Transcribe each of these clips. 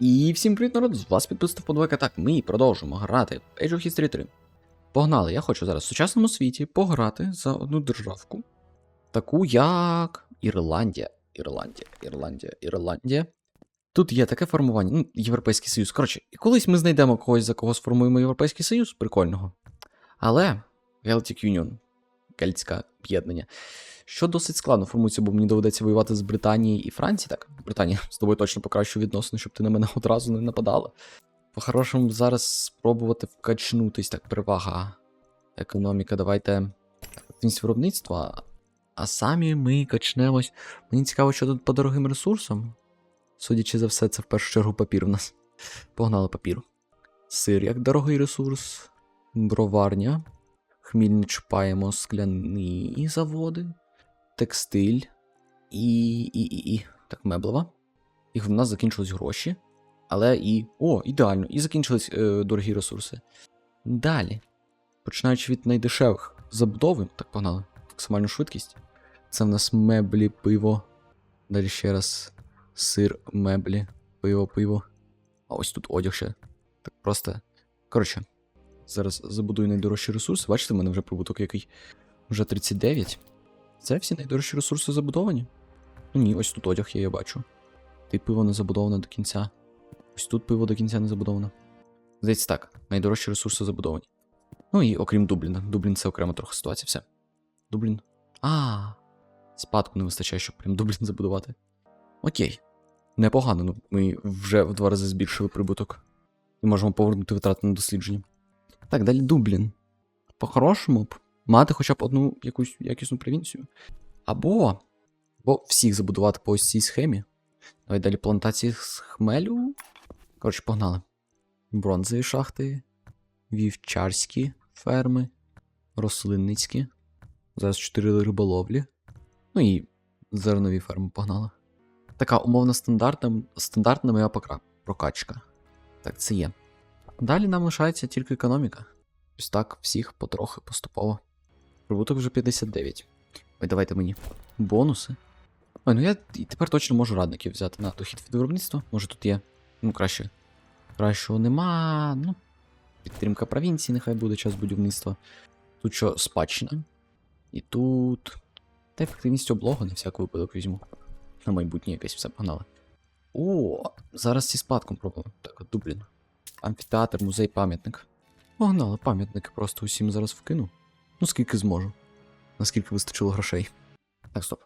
І всім привіт, народ! З вас підписав подвойка. Так, ми продовжуємо грати в Age of History 3. Погнали, я хочу зараз в сучасному світі пограти за одну державку, таку як Ірландія. Ірландія, Ірландія, Ірландія. Тут є таке формування, ну, Європейський Союз. Коротше, і колись ми знайдемо когось, за кого сформуємо Європейський Союз, прикольного. Але Celtic Union, Кельтське об'єднання, що досить складно формується, бо мені доведеться воювати з Британією і Францією. Так, Британія з тобою точно покращу відносини, щоб ти на мене одразу не нападала. По-хорошому, зараз спробувати вкачнутись, так, перевага. Економіка, давайте. Виробництва. А самі ми качнемось. Мені цікаво, що тут по дорогим ресурсам. Судячи за все, це в першу чергу папір в нас. Погнали папір. Сир як дорогий ресурс. Броварня. Хміль не чіпаємо скляні заводи. Текстиль. І. і. і. і. Так, меблева. І в нас закінчились гроші. Але і. О, ідеально! І закінчились е, дорогі ресурси. Далі. Починаючи від найдешевих забудови, так погнали. Максимальну швидкість. Це в нас меблі, пиво. Далі ще раз сир, меблі, пиво, пиво. А ось тут одяг ще. Так просто. Коротше, зараз забудую найдорожчі ресурси. Бачите, в мене вже прибуток який вже 39. Це всі найдорожчі ресурси забудовані? Ну ні, ось тут одяг є, я бачу. Ти пиво не забудоване до кінця. Ось тут пиво до кінця не забудоване. Здається, так, найдорожчі ресурси забудовані. Ну і окрім Дубліна. Дублін це окрема трохи ситуація, все. Дублін. А, спадку не вистачає, щоб прям Дублін забудувати. Окей. Непогано, ну ми вже в два рази збільшили прибуток. І можемо повернути витрати на дослідження. Так, далі Дублін. По-хорошому б мати хоча б одну якусь якісну провінцію. Або. Або всіх забудувати по ось цій схемі. Давай далі плантації з хмелю. Коротше, погнали. Бронзові шахти, вівчарські ферми, рослинницькі. Зараз 4 риболовлі. Ну і зернові ферми погнали. Така умовно стандартна, стандартна моя прокачка. Так, це є. Далі нам лишається тільки економіка. Ось так, всіх потрохи поступово. Прибуток вже 59. Ой, давайте мені бонуси. Ой, ну я і тепер точно можу радників взяти на дохід від виробництва. Може тут є. Ну, краще. Кращого нема. Ну, підтримка провінції, нехай буде час будівництва. Тут що спадщина. І тут. Та ефективність облогу на всяк випадок візьму. На майбутнє якесь все погнали. О, зараз зі спадком пробуємо. Так, от Дублін. Амфітеатр, музей, пам'ятник. Погнали, пам'ятники просто усім зараз вкину. Ну, скільки зможу. Наскільки вистачило грошей. Так, стоп.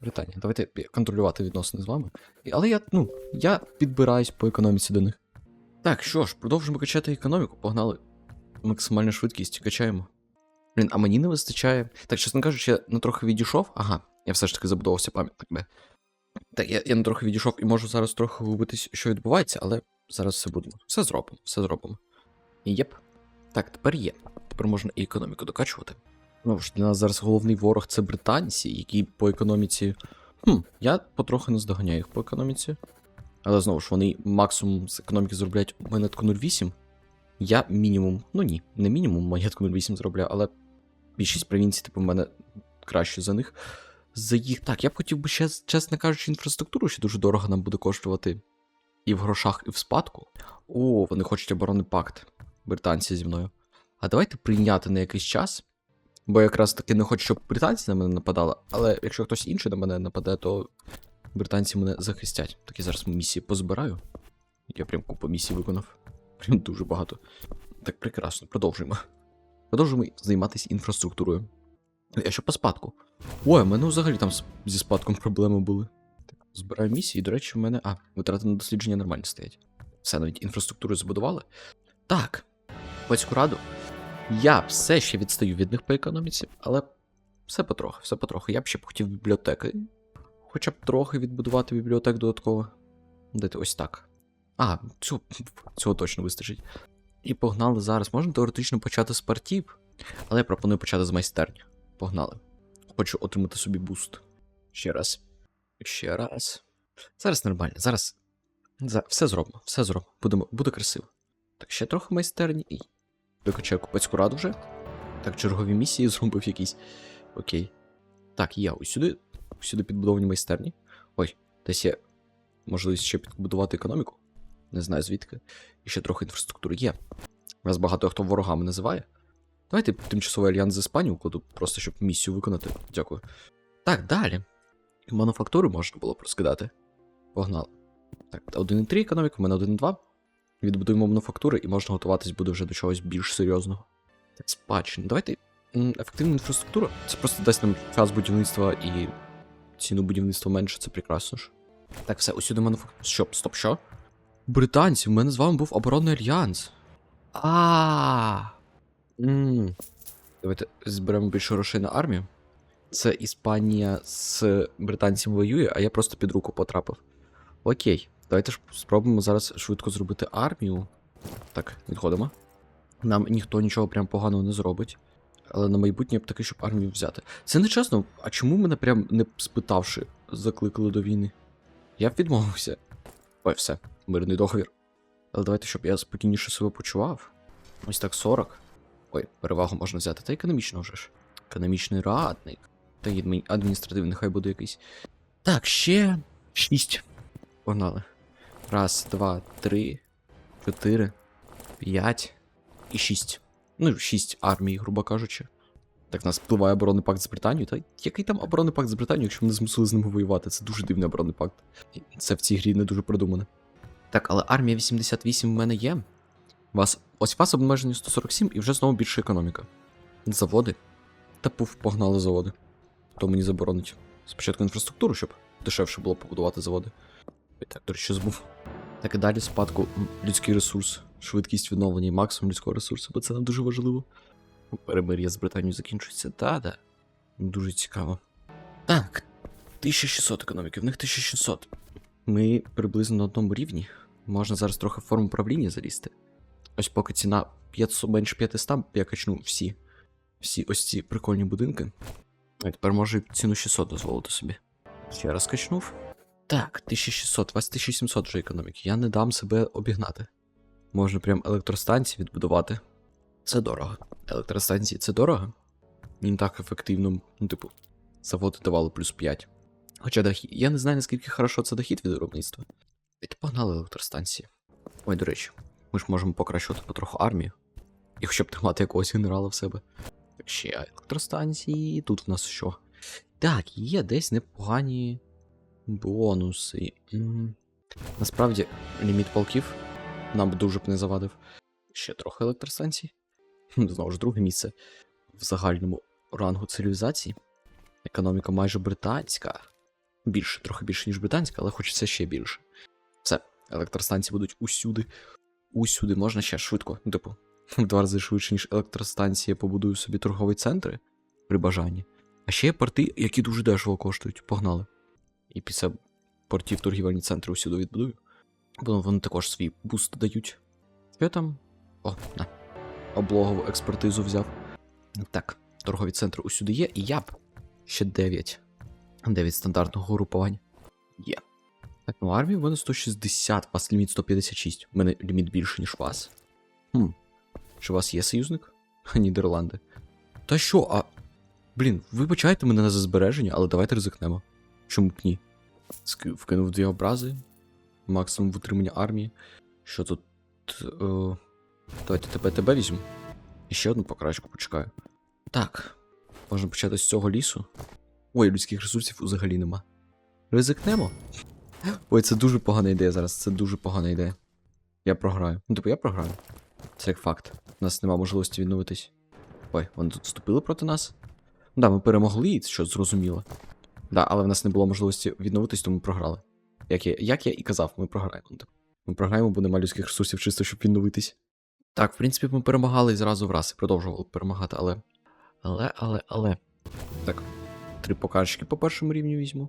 Британія, давайте контролювати відносини з вами. Але я, ну, я підбираюсь по економіці до них. Так, що ж, продовжимо качати економіку, погнали. Максимальна швидкість, качаємо. Блін, а мені не вистачає. Так, чесно кажучи, я на трохи відійшов. Ага, я все ж таки забудовувався пам'ятник би. Так, я, я на трохи відійшов і можу зараз трохи губитись, що відбувається, але зараз все будемо. Все зробимо, все зробимо. Єп. Так, тепер є. Тепер можна і економіку докачувати. Ну ж, для нас зараз головний ворог це британці, які по економіці. Хм, я потрохи наздоганяю їх по економіці. Але знову ж вони максимум з економіки заробляють монетку 0,8. Я мінімум, ну ні, не мінімум монетку 0,8 заробляю, але більшість провінцій, типу, в мене краще за них. За їх. Так, я б хотів би ще, чесно кажучи, інфраструктуру ще дуже дорого нам буде коштувати і в грошах, і в спадку. О, вони хочуть оборонний пакт. Британці зі мною. А давайте прийняти на якийсь час. Бо я якраз таки не хочу, щоб британці на мене нападали, але якщо хтось інший на мене нападе, то британці мене захистять. Так я зараз місії позбираю. Я прям купу місій виконав. Прям дуже багато. Так прекрасно, продовжуємо. Продовжуємо займатися інфраструктурою. Я що по спадку? Ой, у мене взагалі там зі спадком проблеми були. Збираю місії, до речі, в мене. А, витрати на дослідження нормально стоять. Все, навіть інфраструктуру забудували. Так. Батьку раду. Я все ще відстаю від них по економіці, але все потрохи, все потрохи. Я б ще б хотів бібліотеки. Хоча б трохи відбудувати бібліотек додатково. Дайте ось так. А, цього, цього точно вистачить. І погнали зараз. Можна теоретично почати з партів, але я пропоную почати з майстерні. Погнали. Хочу отримати собі буст. Ще раз. Ще раз. Зараз нормально. Зараз. За... Все зробимо, все зробимо. Будемо... Буде красиво. Так, ще трохи майстерні і. Докачаю купецьку раду вже. Так, чергові місії зробив якісь. Окей. Так, я ось сюди. Сюди підбудовані майстерні. Ой, десь є можливість ще підбудувати економіку. Не знаю звідки. І ще трохи інфраструктури є. Нас багато хто ворогами називає. Давайте тимчасовий альянс з Іспанією укладу, просто щоб місію виконати. Дякую. Так, далі. Мануфактури можна було б розкидати. Погнали. Так, 1,3 економіка, в мене 1,2. Відбудуємо мануфактури і можна готуватись буде вже до чогось більш серйозного. Так, спадщина. Давайте. Ефективна інфраструктура. Це просто дасть нам час будівництва і ціну будівництва менше, це прекрасно ж. Так, все, усюди мануфактура. Що, стоп, що? Британці, в мене з вами був оборонний альянс. А. Давайте зберемо більше грошей на армію. Це Іспанія з британцями воює, а я просто під руку потрапив. Окей, давайте ж спробуємо зараз швидко зробити армію. Так, відходимо. Нам ніхто нічого прям поганого не зробить. Але на майбутнє б таки, щоб армію взяти. Це не чесно, а чому мене прям не спитавши, закликали до війни? Я б відмовився. Ой, все, мирний договір. Але давайте, щоб я спокійніше себе почував. Ось так 40. Ой, перевагу можна взяти. Та економічно вже ж. Економічний радник. Та й адміністративний, хай буде якийсь. Так, ще 6. Погнали. Раз, два, три, чотири, п'ять і шість. Ну, шість армій, грубо кажучи. Так, в нас впливає оборонний пакт з Британією. Та який там оборонний пакт з Британією, якщо ми не змусили з ними воювати? Це дуже дивний оборонний пакт. Це в цій грі не дуже продумане. Так, але армія 88 в мене є. Вас ось вас обмежені 147 і вже знову більше економіка. Заводи. Та пуф, погнали заводи. Хто мені заборонить? Спочатку інфраструктуру, щоб дешевше було побудувати заводи. І так, до речі, забув. Так і далі спадку людський ресурс, швидкість відновлення і максимум людського ресурсу, бо це нам дуже важливо. Перемир'я з Британією закінчується, та-да. Дуже цікаво. Так, 1600 економіки, в них 1600. Ми приблизно на одному рівні. Можна зараз трохи в форму правління залізти. Ось поки ціна 500, менше 500, я качну всі. Всі ось ці прикольні будинки. А тепер можу ціну 600 дозволити собі. Ще раз качнув. Так, 1600, у вас 1700 вже економіки. Я не дам себе обігнати. Можна прям електростанції відбудувати. Це дорого. Електростанції це дорого. Не так ефективно, ну, типу, заводи давали плюс 5. Хоча дохід. Я не знаю, наскільки хорошо це дохід від виробництва. То погнали електростанції. Ой, до речі, ми ж можемо покращувати потроху армію. І хоча б тримати якогось генерала в себе. Ще електростанції. Тут в нас що? Так, є десь непогані бонуси. Насправді, ліміт полків нам б дуже б не завадив. Ще трохи електростанцій. Знову ж друге місце в загальному рангу цивілізації. Економіка майже британська. Більше, трохи більше, ніж британська, але хочеться ще більше. Все, електростанції будуть усюди. Усюди можна ще швидко. Типу, в два рази швидше, ніж електростанція, побудую собі торгові центри при бажанні. А ще є порти, які дуже дешево коштують. Погнали. І після портів торгівельні центри усюди відбудую. Бо вони також свій буст дають. Що там? О, на. Облогову експертизу взяв. Так, торгові центри усюди є, і я б ще 9. 9 стандартного групування. Є. Так, ну армії в мене 160, у вас ліміт 156. У мене ліміт більше, ніж вас. Хм. Чи у вас є союзник? Нідерланди. Та що, а. Блін, вибачайте мене за збереження, але давайте ризикнемо. Чому б ні? Вкинув дві образи. Максимум витримання армії. Що тут. Е... Давайте тебе тебе візьму. І ще одну покрачку почекаю. Так. Можна почати з цього лісу. Ой, людських ресурсів взагалі нема. Ризикнемо. Ой, це дуже погана ідея зараз. Це дуже погана ідея. Я програю. Ну, типу, я програю. Це як факт. У нас нема можливості відновитись. Ой, вони тут вступили проти нас. Ну да, ми перемогли, що зрозуміло. Да, але в нас не було можливості відновитись, тому програли. Як я, як я і казав, ми програємо. Ми програємо, бо нема людських ресурсів чисто, щоб відновитись. Так, в принципі, ми перемагали зразу в раз і продовжували перемагати, але. Але, але, але. Так, три покажечки по першому рівню візьму.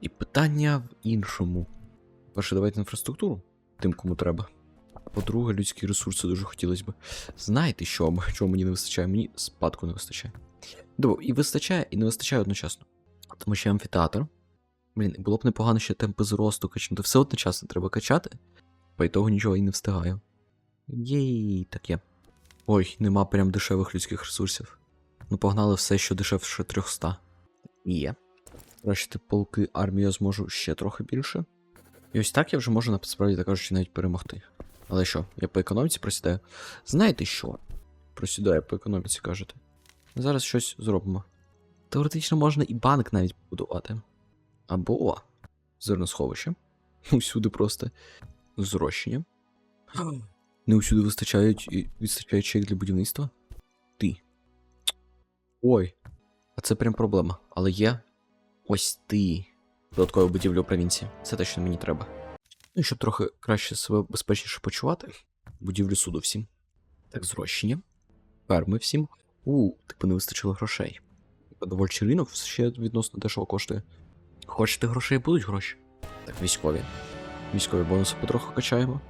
І питання в іншому. Перше, давайте інфраструктуру, тим, кому треба. По-друге, людські ресурси дуже хотілося б. Знаєте, що, чого мені не вистачає? Мені спадку не вистачає. Добре, і вистачає, і не вистачає одночасно. Тому що амфітеатр. Блін, було б непогано ще темпи зросту качнути. Все одночасно треба качати. По ітогу нічого і не встигаю. Єй, так є. Ой, нема прям дешевих людських ресурсів. Ну, погнали все, що дешевше 300. Є. Кращити полки армію я зможу ще трохи більше. І ось так я вже можу насправді так кажучи навіть перемогти. Але що, я по економіці просідаю? Знаєте що? Просідаю по економіці, кажете. Зараз щось зробимо. Теоретично можна і банк навіть побудувати. Або зерносховище. Усюди просто зрощення. Не усюди вистачають вистачає чек для будівництва. Ти. Ой. А це прям проблема. Але є ось ти. Додаткова будівля у провінції. Це те, що мені треба. Ну щоб трохи краще себе безпечніше почувати. Будівлю суду всім. Так, зрощення. Ферми всім. У, типу не вистачило грошей. Продовольчий ринок ще відносно дешево коштує. Хочете грошей, будуть гроші. Так, військові. Військові бонуси потроху качаємо.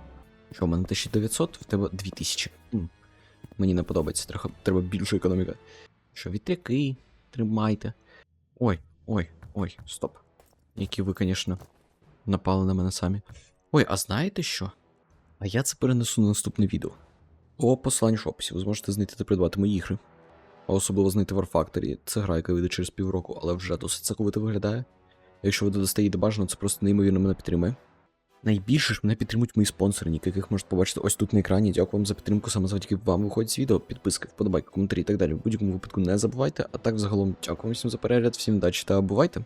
Що, у мене 1900, в тебе 2000. М. Мені не подобається, трохи треба більше економіка. Що, вітряки, тримайте. Ой, ой, ой, стоп. Які ви, звісно, напали на мене самі. Ой, а знаєте що? А я це перенесу на наступне відео. По посиланню в описі ви зможете знайти та придбати мої ігри. А особливо знайти War Factory. Це гра, яка вийде через півроку, але вже досить соковито виглядає. Якщо ви додасте її до бажано, це просто неймовірно мене підтримує. Найбільше ж мене підтримують мої спонсори, яких можете побачити ось тут на екрані. Дякую вам за підтримку, саме завдяки вам виходить відео, підписки, вподобайки, коментарі і так далі. В будь-якому випадку не забувайте. А так, взагалом, дякую всім за перегляд, всім удачі та бувайте!